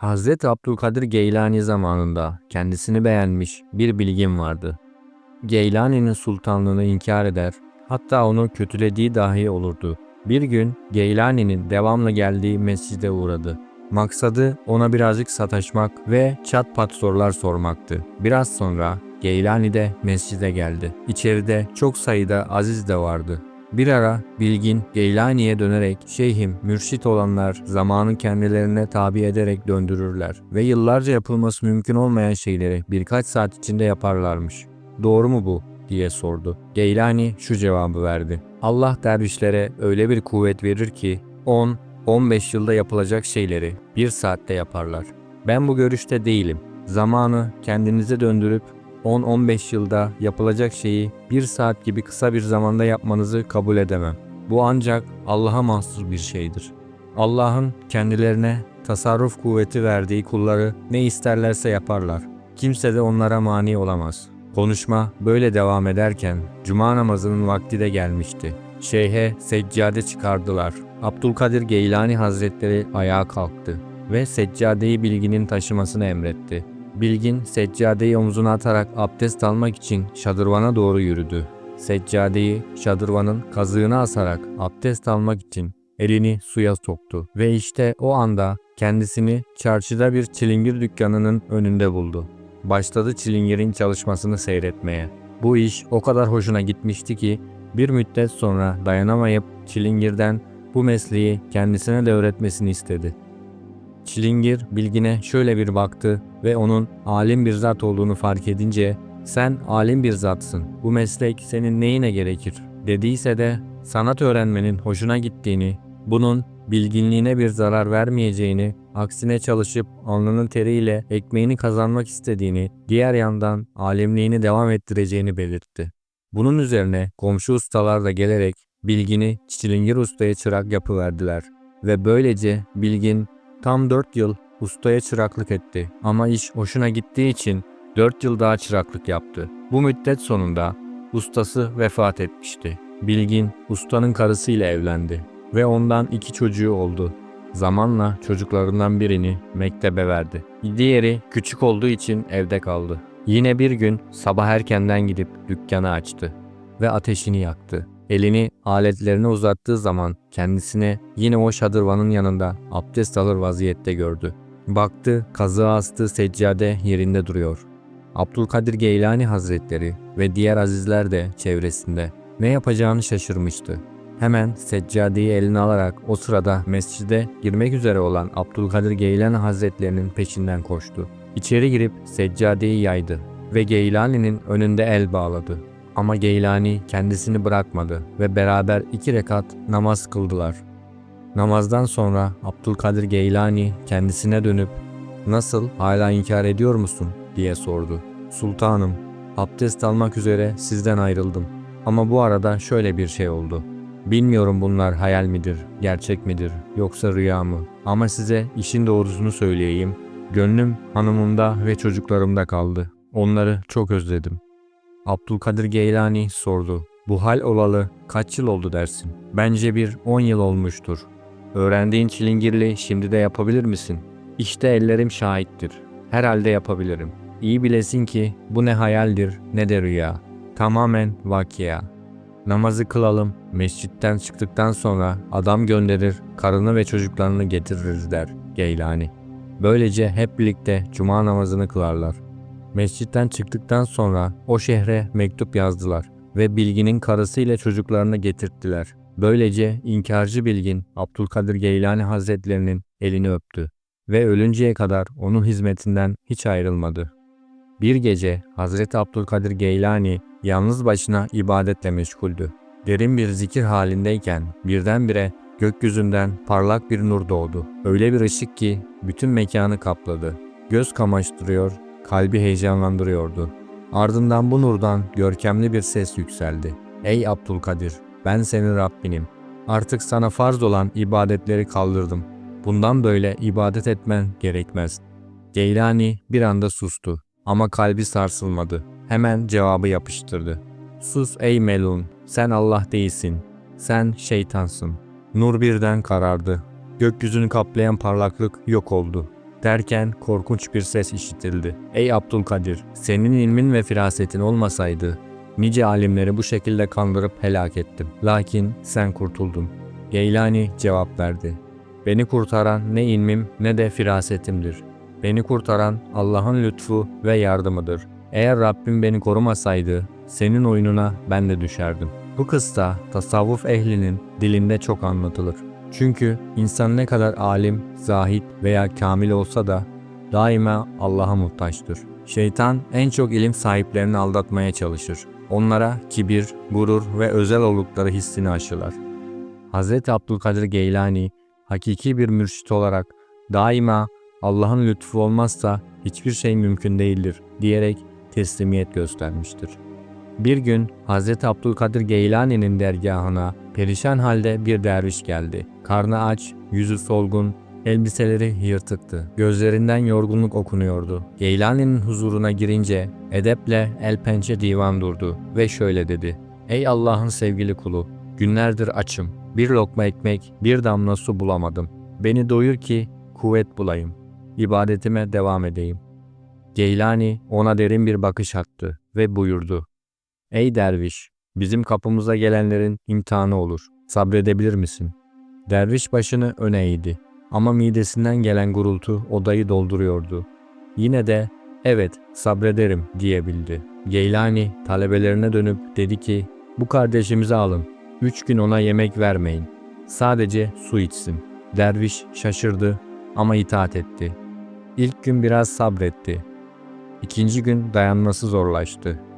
Hazreti Abdülkadir Geylani zamanında kendisini beğenmiş bir bilgin vardı. Geylani'nin sultanlığını inkar eder, hatta onu kötülediği dahi olurdu. Bir gün Geylani'nin devamlı geldiği mescide uğradı. Maksadı ona birazcık sataşmak ve çat pat sorular sormaktı. Biraz sonra Geylani de mescide geldi. İçeride çok sayıda aziz de vardı. Bir ara Bilgin Geylani'ye dönerek şeyhim mürşit olanlar zamanı kendilerine tabi ederek döndürürler ve yıllarca yapılması mümkün olmayan şeyleri birkaç saat içinde yaparlarmış. Doğru mu bu? diye sordu. Geylani şu cevabı verdi. Allah dervişlere öyle bir kuvvet verir ki 10 15 yılda yapılacak şeyleri bir saatte yaparlar. Ben bu görüşte değilim. Zamanı kendinize döndürüp 10-15 yılda yapılacak şeyi bir saat gibi kısa bir zamanda yapmanızı kabul edemem. Bu ancak Allah'a mahsus bir şeydir. Allah'ın kendilerine tasarruf kuvveti verdiği kulları ne isterlerse yaparlar. Kimse de onlara mani olamaz. Konuşma böyle devam ederken cuma namazının vakti de gelmişti. Şeyhe seccade çıkardılar. Abdülkadir Geylani Hazretleri ayağa kalktı ve seccadeyi bilginin taşımasını emretti. Bilgin seccadeyi omzuna atarak abdest almak için şadırvana doğru yürüdü. Seccadeyi şadırvanın kazığına asarak abdest almak için elini suya soktu ve işte o anda kendisini çarşıda bir çilingir dükkanının önünde buldu. Başladı çilingirin çalışmasını seyretmeye. Bu iş o kadar hoşuna gitmişti ki bir müddet sonra dayanamayıp çilingirden bu mesleği kendisine de öğretmesini istedi. Çilingir bilgine şöyle bir baktı ve onun alim bir zat olduğunu fark edince sen alim bir zatsın bu meslek senin neyine gerekir dediyse de sanat öğrenmenin hoşuna gittiğini, bunun bilginliğine bir zarar vermeyeceğini, aksine çalışıp alnının teriyle ekmeğini kazanmak istediğini, diğer yandan alimliğini devam ettireceğini belirtti. Bunun üzerine komşu ustalar da gelerek Bilgin'i Çilingir Usta'ya çırak yapıverdiler ve böylece Bilgin tam 4 yıl ustaya çıraklık etti ama iş hoşuna gittiği için 4 yıl daha çıraklık yaptı. Bu müddet sonunda ustası vefat etmişti. Bilgin ustanın karısıyla evlendi ve ondan iki çocuğu oldu. Zamanla çocuklarından birini mektebe verdi. Diğeri küçük olduğu için evde kaldı. Yine bir gün sabah erkenden gidip dükkanı açtı ve ateşini yaktı. Elini aletlerine uzattığı zaman kendisine yine o şadırvanın yanında abdest alır vaziyette gördü. Baktı kazığa astığı seccade yerinde duruyor. Abdülkadir Geylani Hazretleri ve diğer azizler de çevresinde. Ne yapacağını şaşırmıştı. Hemen seccadeyi eline alarak o sırada mescide girmek üzere olan Abdülkadir Geylani Hazretlerinin peşinden koştu. İçeri girip seccadeyi yaydı ve Geylani'nin önünde el bağladı. Ama Geylani kendisini bırakmadı ve beraber iki rekat namaz kıldılar. Namazdan sonra Abdülkadir Geylani kendisine dönüp ''Nasıl hala inkar ediyor musun?'' diye sordu. ''Sultanım, abdest almak üzere sizden ayrıldım. Ama bu arada şöyle bir şey oldu. Bilmiyorum bunlar hayal midir, gerçek midir, yoksa rüya mı? Ama size işin doğrusunu söyleyeyim. Gönlüm hanımımda ve çocuklarımda kaldı. Onları çok özledim. Abdülkadir Geylani sordu. Bu hal olalı kaç yıl oldu dersin? Bence bir 10 yıl olmuştur. Öğrendiğin çilingirli şimdi de yapabilir misin? İşte ellerim şahittir. Herhalde yapabilirim. İyi bilesin ki bu ne hayaldir ne de rüya. Tamamen vakia. Namazı kılalım, mescitten çıktıktan sonra adam gönderir, karını ve çocuklarını getiririz der Geylani. Böylece hep birlikte cuma namazını kılarlar. Mescitten çıktıktan sonra o şehre mektup yazdılar ve Bilgin'in karısı ile çocuklarını getirttiler. Böylece inkarcı Bilgin Abdülkadir Geylani Hazretlerinin elini öptü ve ölünceye kadar onun hizmetinden hiç ayrılmadı. Bir gece Hazreti Abdülkadir Geylani yalnız başına ibadetle meşguldü. Derin bir zikir halindeyken birdenbire gökyüzünden parlak bir nur doğdu. Öyle bir ışık ki bütün mekanı kapladı. Göz kamaştırıyor, kalbi heyecanlandırıyordu. Ardından bu nurdan görkemli bir ses yükseldi. Ey Abdülkadir, ben senin Rabbinim. Artık sana farz olan ibadetleri kaldırdım. Bundan böyle ibadet etmen gerekmez. Geylani bir anda sustu ama kalbi sarsılmadı. Hemen cevabı yapıştırdı. Sus ey melun, sen Allah değilsin. Sen şeytansın. Nur birden karardı. Gökyüzünü kaplayan parlaklık yok oldu. Derken korkunç bir ses işitildi. Ey Abdülkadir, senin ilmin ve firasetin olmasaydı nice alimleri bu şekilde kandırıp helak ettim. Lakin sen kurtuldun. Geylani cevap verdi. Beni kurtaran ne ilmim ne de firasetimdir. Beni kurtaran Allah'ın lütfu ve yardımıdır. Eğer Rabbim beni korumasaydı senin oyununa ben de düşerdim. Bu kısta tasavvuf ehlinin dilinde çok anlatılır. Çünkü insan ne kadar alim, zahit veya kamil olsa da daima Allah'a muhtaçtır. Şeytan en çok ilim sahiplerini aldatmaya çalışır. Onlara kibir, gurur ve özel oldukları hissini aşılar. Hz. Abdülkadir Geylani hakiki bir mürşit olarak daima Allah'ın lütfu olmazsa hiçbir şey mümkün değildir diyerek teslimiyet göstermiştir. Bir gün Hz. Abdülkadir Geylani'nin dergahına perişan halde bir derviş geldi. Karnı aç, yüzü solgun, elbiseleri yırtıktı. Gözlerinden yorgunluk okunuyordu. Geylani'nin huzuruna girince edeple el pençe divan durdu ve şöyle dedi. Ey Allah'ın sevgili kulu, günlerdir açım. Bir lokma ekmek, bir damla su bulamadım. Beni doyur ki kuvvet bulayım. İbadetime devam edeyim. Geylani ona derin bir bakış attı ve buyurdu. Ey derviş, bizim kapımıza gelenlerin imtihanı olur. Sabredebilir misin? Derviş başını öne eğdi ama midesinden gelen gurultu odayı dolduruyordu. Yine de evet sabrederim diyebildi. Geylani talebelerine dönüp dedi ki bu kardeşimizi alın. Üç gün ona yemek vermeyin. Sadece su içsin. Derviş şaşırdı ama itaat etti. İlk gün biraz sabretti. İkinci gün dayanması zorlaştı.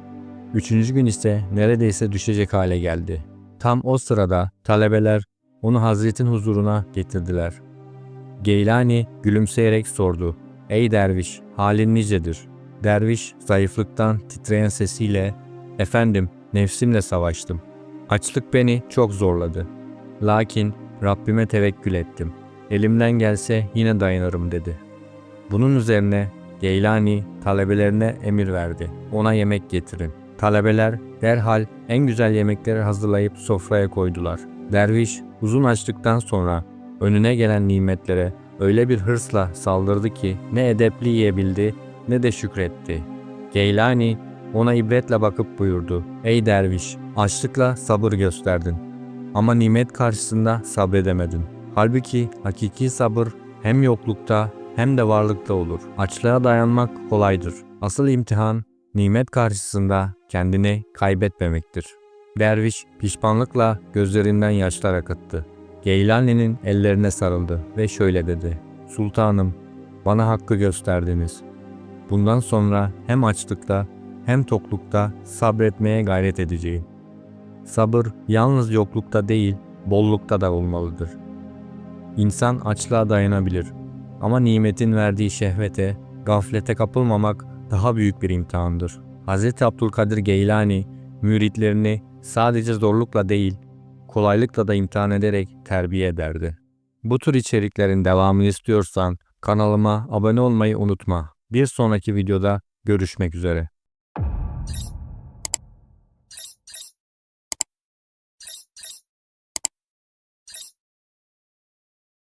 Üçüncü gün ise neredeyse düşecek hale geldi. Tam o sırada talebeler onu Hazretin huzuruna getirdiler. Geylani gülümseyerek sordu. Ey derviş, halin nicedir? Derviş zayıflıktan titreyen sesiyle, Efendim, nefsimle savaştım. Açlık beni çok zorladı. Lakin Rabbime tevekkül ettim. Elimden gelse yine dayanırım dedi. Bunun üzerine Geylani talebelerine emir verdi. Ona yemek getirin. Talebeler derhal en güzel yemekleri hazırlayıp sofraya koydular. Derviş uzun açlıktan sonra önüne gelen nimetlere öyle bir hırsla saldırdı ki ne edepli yiyebildi ne de şükretti. Geylani ona ibretle bakıp buyurdu. Ey derviş, açlıkla sabır gösterdin. Ama nimet karşısında sabredemedin. Halbuki hakiki sabır hem yoklukta hem de varlıkta olur. Açlığa dayanmak kolaydır. Asıl imtihan nimet karşısında kendini kaybetmemektir. Derviş pişmanlıkla gözlerinden yaşlar akıttı. Geylani'nin ellerine sarıldı ve şöyle dedi. Sultanım, bana hakkı gösterdiniz. Bundan sonra hem açlıkta hem toklukta sabretmeye gayret edeceğim. Sabır yalnız yoklukta değil, bollukta da olmalıdır. İnsan açlığa dayanabilir ama nimetin verdiği şehvete, gaflete kapılmamak daha büyük bir imtihandır. Hz. Abdülkadir Geylani müritlerini sadece zorlukla değil, kolaylıkla da imtihan ederek terbiye ederdi. Bu tür içeriklerin devamını istiyorsan kanalıma abone olmayı unutma. Bir sonraki videoda görüşmek üzere.